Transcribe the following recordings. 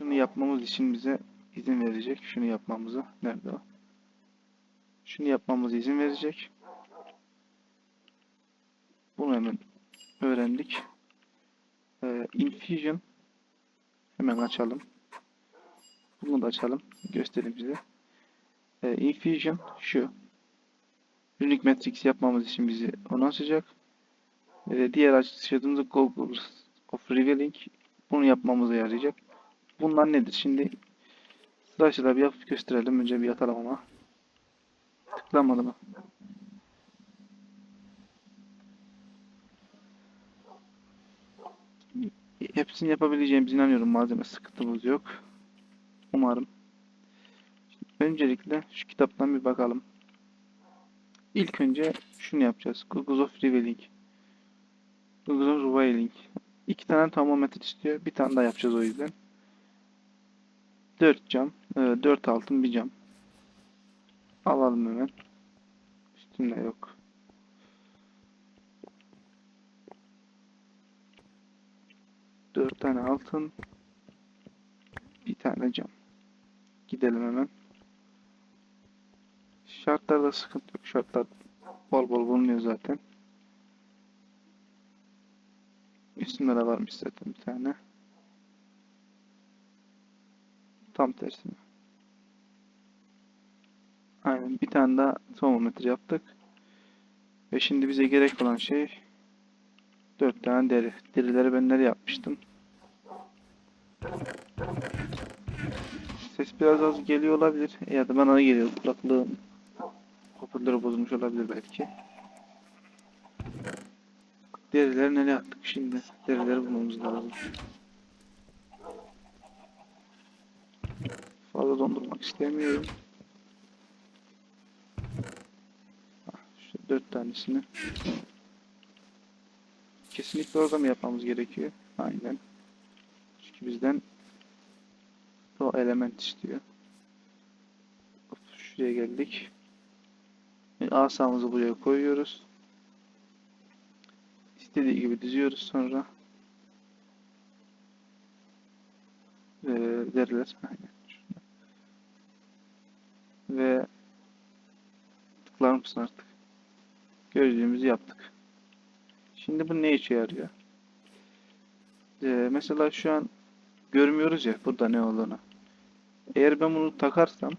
şunu yapmamız için bize izin verecek. Şunu yapmamıza. Nerede o? Şunu yapmamıza izin verecek. Bunu hemen öğrendik. Ee, Infusion hemen açalım. Bunu da açalım. Göstereyim size. Ee, Infusion şu. Unique Matrix yapmamız için bizi onu açacak. Ve diğer açtığımız Goggles of Revealing bunu yapmamıza yarayacak. Bunlar nedir? Şimdi sırasıyla bir yapıp gösterelim. Önce bir yatalım ama. Tıklamadı mı? Hepsini yapabileceğimize inanıyorum. Malzeme sıkıntımız yok. Umarım. Şimdi öncelikle şu kitaptan bir bakalım. İlk önce şunu yapacağız. Googles of Revealing. Googles of Revealing. İki tane termometre istiyor. Bir tane daha yapacağız o yüzden. 4 cam. 4 altın bir cam. Alalım hemen. Üstünde yok. Dört tane altın. Bir tane cam. Gidelim hemen. Şartlarda sıkıntı yok. Şartlar bol bol bulunuyor zaten. Üstünde de varmış zaten bir tane. Tersine. Aynen bir tane daha termometre yaptık. Ve şimdi bize gerek olan şey 4 tane deri. Derileri ben nereye yapmıştım? Ses biraz az geliyor olabilir. Ya da bana geliyor. Kulaklığım hoparlörü bozulmuş olabilir belki. Derileri nereye attık şimdi? Derileri bulmamız lazım. Dondurmak istemiyorum. Şu dört tanesini. Kesinlikle orada mı yapmamız gerekiyor? Aynen. Çünkü bizden o element istiyor. Hop, şuraya geldik. E, Asamızı buraya koyuyoruz. İstediği gibi diziyoruz sonra. Ee, deriler. Aynen. Ve tıklar mısın artık? Gördüğümüzü yaptık. Şimdi bu ne işe yarıyor? Ee, mesela şu an görmüyoruz ya burada ne olduğunu. Eğer ben bunu takarsam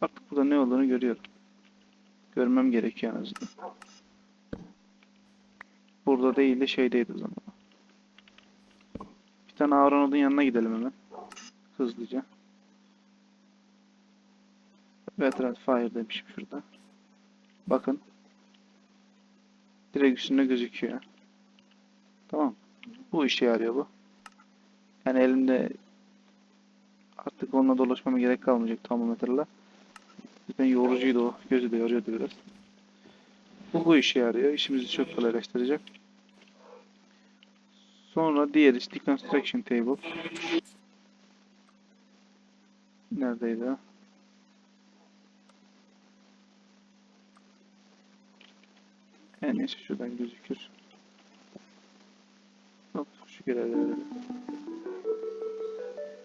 artık burada ne olduğunu görüyorum. Görmem gerekiyor en azından. Burada değil de şeydeydi o zaman. Bir tane Aronod'un yanına gidelim hemen. Hızlıca. Veteran Fire demişim şurada. Bakın. Direkt üstünde gözüküyor. Tamam. Bu işe yarıyor bu. Yani elimde artık onunla dolaşmama gerek kalmayacak termometreyle. Zaten yorucuydu o. Gözü de yoruyordu biraz. Bu bu işe yarıyor. İşimizi çok kolaylaştıracak. Sonra diğeri Deconstruction Table. Neredeydi o? En iyisi şuradan gözükür. Hop şu görevleri verelim.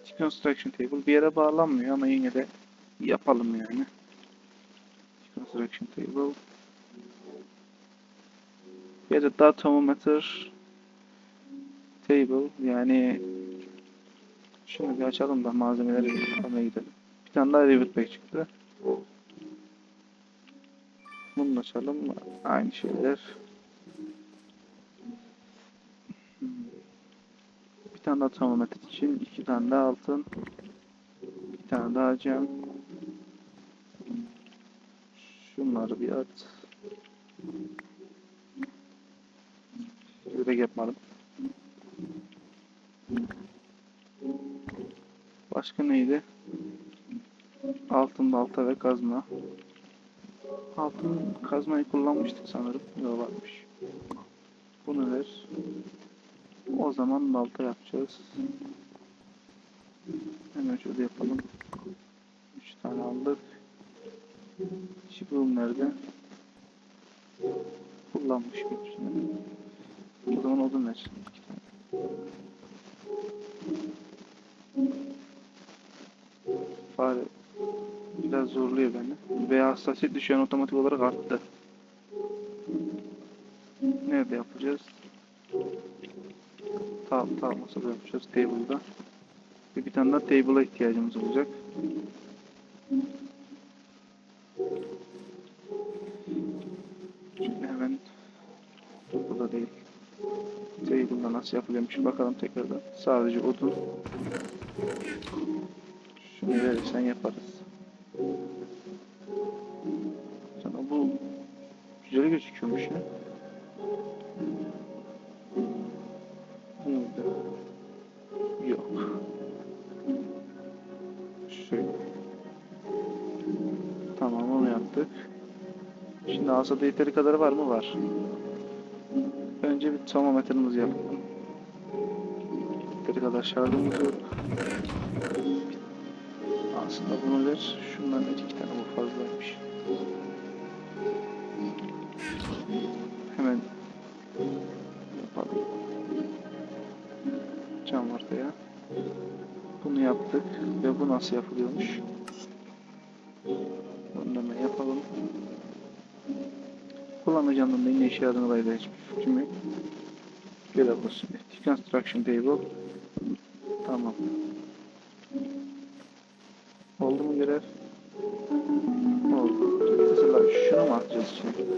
Deconstruction Table bir yere bağlanmıyor ama yine de yapalım yani. Deconstruction Table. Bir de data thermometer table yani şunu bir açalım da malzemeleri almaya gidelim. Bir tane daha Rivet Pack çıktı. Bunu açalım. Aynı şeyler. Bir tane daha termometre için iki tane daha altın. Bir tane daha cam. Şunları bir at. Yürek yapmadım. Başka neydi? Altın balta ve kazma altın kazmayı kullanmıştık sanırım. Yok varmış. Bunu ver. O zaman balta yapacağız. Hemen şöyle yapalım. 3 tane aldık. Şimdi bunları da kullanmış bir O zaman odun ver. Fare biraz zorluyor beni. Ve hassasiyet düşen otomatik olarak arttı. Nerede yapacağız? Tamam tamam masada yapacağız table'da. Ve bir tane daha table'a ihtiyacımız olacak. Şimdi hemen burada değil. Table'da nasıl yapılıyormuş bakalım tekrardan. Sadece odun. Şunu verirsen yaparız. Gözüküyormuş ya. Yok. Şöyle. Tamam onu yaptık. Şimdi asada yeteri kadar var mı? Var. Önce bir termometremizi yapalım. Yeteri kadar şarjımız yok. Aslında bunu ver. Şundan iki tane bu fazlaymış. Hemen yapalım. Cam ortaya. Bunu yaptık ve bu nasıl yapılıyormuş? Bunu hemen yapalım. Kullanacağım da ne işe yaradığına hiçbir fikrim yok. Görev olsun. Construction table. Tamam. Oldu mu görev? Oldu. Mesela şunu mu atacağız şimdi?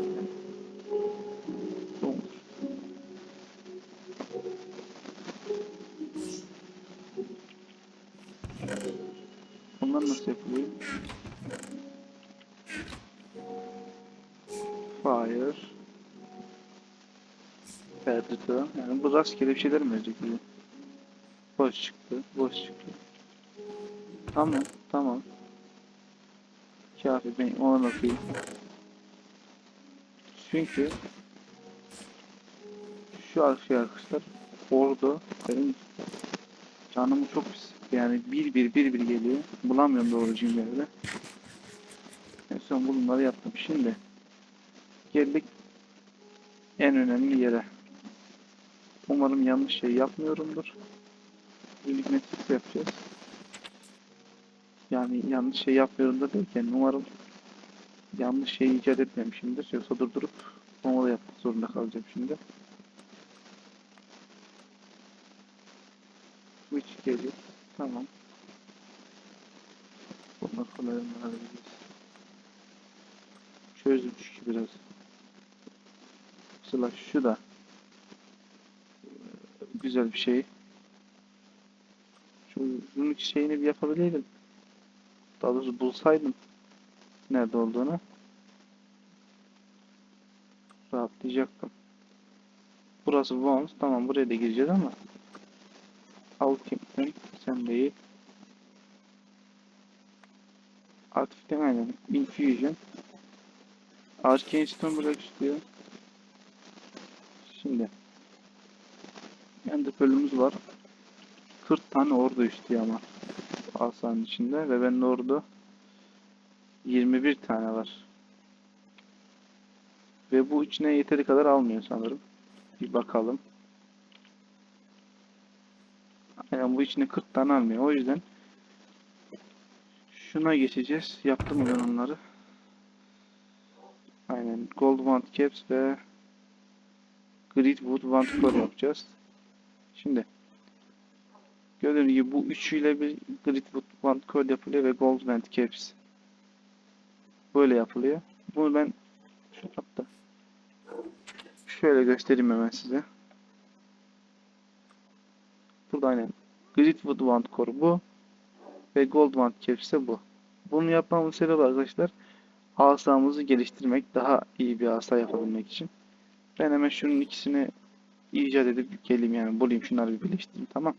Bunlar nasıl yapılıyor? Fire. Predator. Yani bu rastgele bir şeyler mi verecek? Boş çıktı. Boş çıktı. Tamam. Tamam. Kafi ben ona bakayım. Çünkü şu arkadaşlar arkadaşlar orada benim canımı çok pis. Yani bir bir bir bir geliyor. Bulamıyorum doğru cümleleri. En son bunları yaptım. Şimdi geldik en önemli yere. Umarım yanlış şey yapmıyorumdur. Birlik metrisi yapacağız. Yani yanlış şey yapmıyorum da derken umarım yanlış şey icat etmemişimdir. Yoksa durdurup da yapmak zorunda kalacağım şimdi. Switch geliyor. Tamam. Bunlar kolay halledeceğiz. Çözdüm çünkü biraz. Mesela şu da güzel bir şey. Şu bunun şeyini bir yapabileydim. Daha doğrusu bulsaydım nerede olduğunu rahatlayacaktım. Burası Vons. Tamam buraya da gireceğiz ama Değil. Aktiften aynen. Infusion. Arcane Stone bırak istiyor. Şimdi Ender bölümümüz var. 40 tane ordu istiyor ama asanın içinde ve bende ordu 21 tane var. Ve bu içine yeteri kadar almıyor sanırım. Bir bakalım. Aynen bu içine 40 tane almıyor. O yüzden şuna geçeceğiz. Yaptım mı ben onları? Aynen. Gold Wand Caps ve Gridwood Wand Core yapacağız. Şimdi gördüğünüz gibi bu üçüyle bir Gridwood Wand Core yapılıyor ve Gold Wand Caps böyle yapılıyor. Bunu ben şu hatta şöyle göstereyim hemen size. Burada aynen Gridwood Wand Core bu ve Gold Caps ise bu. Bunu yapmamın sebebi arkadaşlar asamızı geliştirmek, daha iyi bir asa yapabilmek için. Ben hemen şunun ikisini icat edip geleyim yani bulayım şunları bir birleştireyim tamam.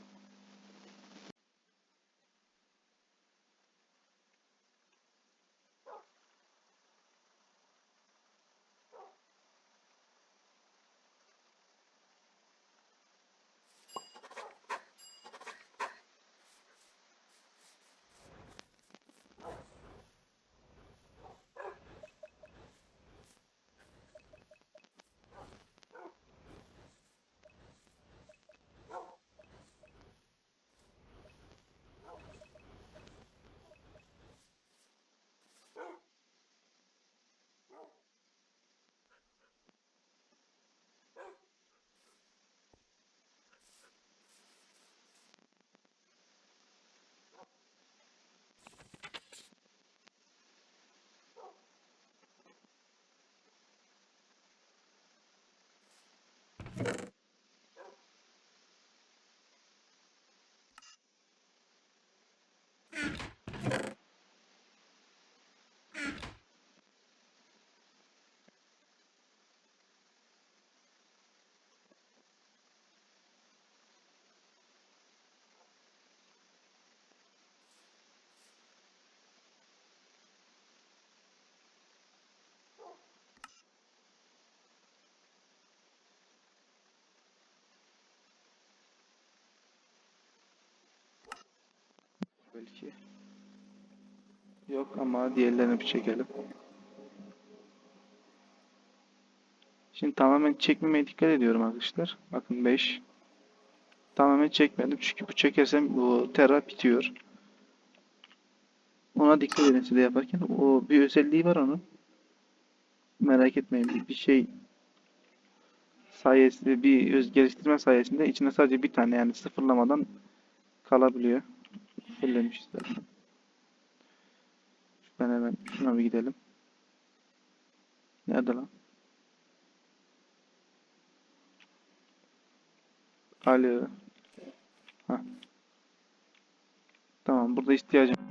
Belki. Yok ama diğerlerini bir çekelim. Şimdi tamamen çekmemeye dikkat ediyorum arkadaşlar. Bakın 5. Tamamen çekmedim çünkü bu çekersem bu tera bitiyor. Ona dikkat edin siz de yaparken. O bir özelliği var onun. Merak etmeyin bir, şey sayesinde bir öz geliştirme sayesinde içinde sadece bir tane yani sıfırlamadan kalabiliyor. Fullemiş zaten. Ben hemen şuna bir gidelim. Nerede lan? Alo. Ha. Tamam burada ihtiyacım.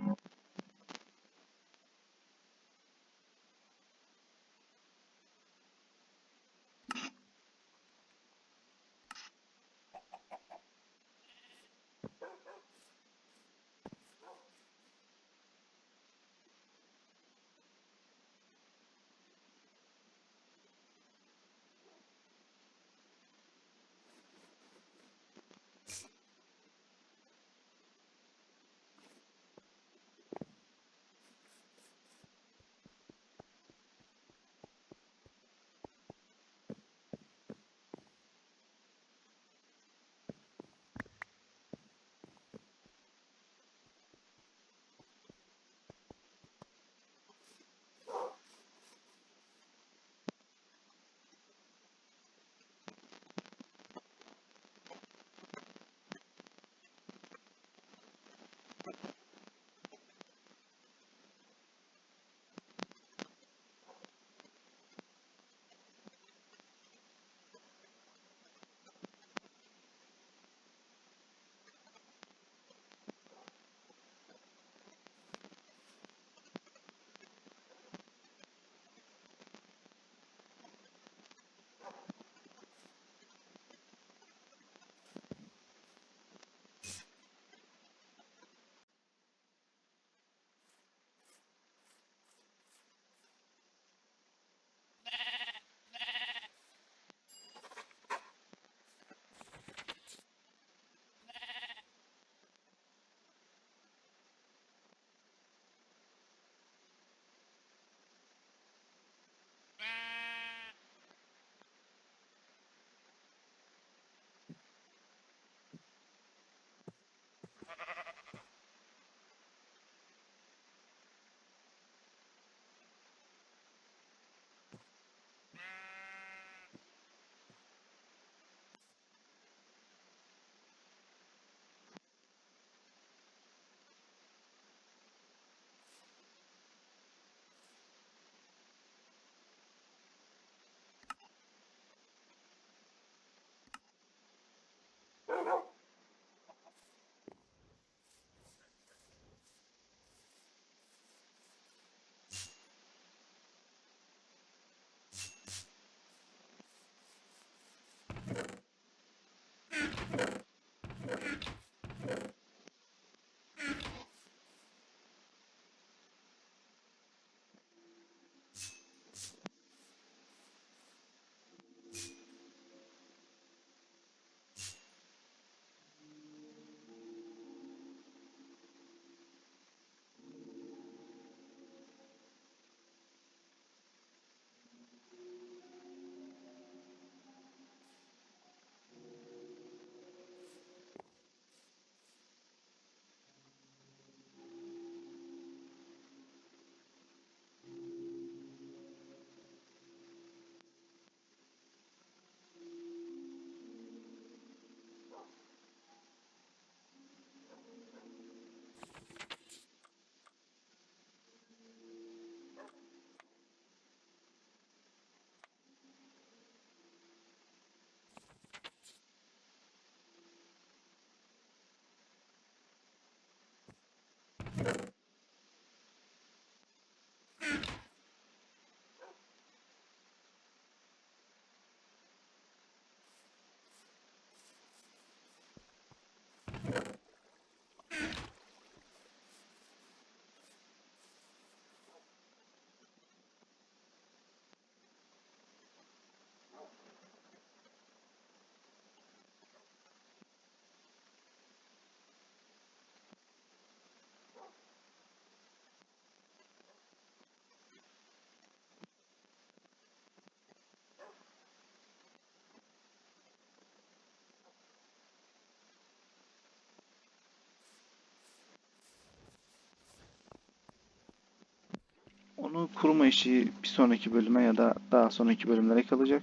Onu kurma işi bir sonraki bölüme ya da daha sonraki bölümlere kalacak.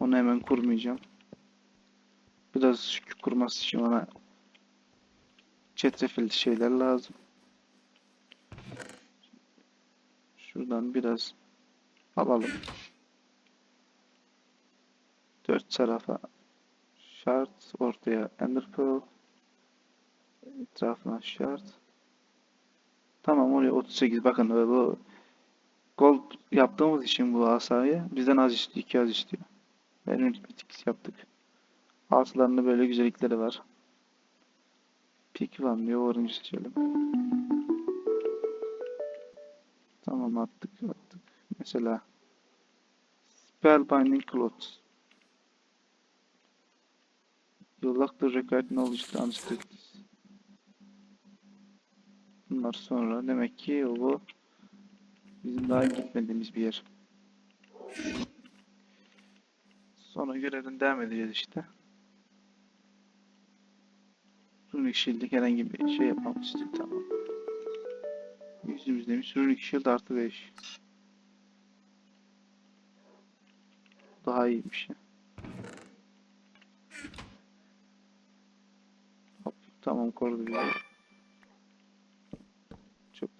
Onu hemen kurmayacağım. Biraz kurması için ona çetrefilli şeyler lazım. Şuradan biraz alalım. Dört tarafa şart, ortaya ender pearl, etrafına şart. Tamam oraya 38 bakın e, bu gold yaptığımız için bu asayı bizden az istiyor, iki az istiyor. Ben Unitmatics yaptık. Altlarında böyle güzellikleri var. Pick one diyor, orange seçelim. Tamam attık, attık. Mesela Spellbinding Clothes. You lack the required knowledge to this. Bunlar sonra demek ki bu bizim daha gitmediğimiz bir yer. Sonra görevden devam edeceğiz işte. Runic Shield'lik herhangi bir şey yapmam istedim tamam. Yüzümüz demiş Runic Shield artı 5. Daha iyiymiş ya. Hop, tamam korudu bizi.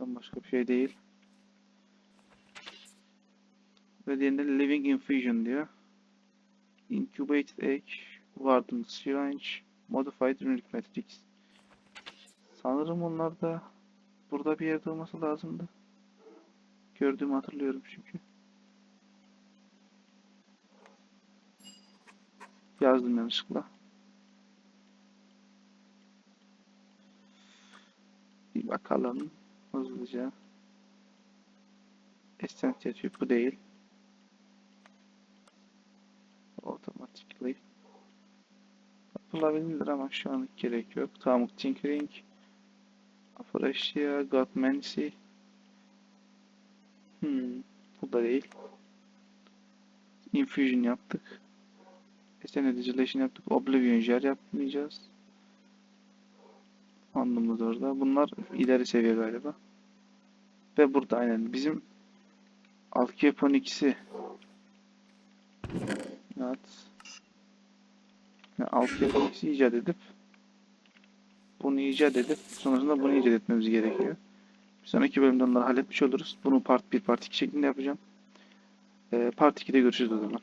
Çoktan başka bir şey değil. Ve diğerinde Living Infusion diyor. Incubated Egg, Warden Syringe, Modified Runic Matrix. Sanırım onlar da burada bir yerde olması lazımdı. Gördüğümü hatırlıyorum çünkü. Yazdım yanlışlıkla. Bir bakalım hızlıca. Tube bu değil. Automatically. Yapılabilir ama şu anlık gerek yok. Tamam Tinkering. Aphrodisia, Godmancy. Hmm, bu da değil. Infusion yaptık. Essential Digilation yaptık. Oblivion Jar yapmayacağız. Andımız orada. Bunlar ileri seviye galiba. Ve burada aynen bizim Alkyapon ikisi Evet. Yani ikisi icat edip bunu icat edip sonrasında bunu icat etmemiz gerekiyor. Bir sonraki bölümde onları halletmiş oluruz. Bunu part 1, part 2 şeklinde yapacağım. Ee, part 2'de görüşürüz o zaman.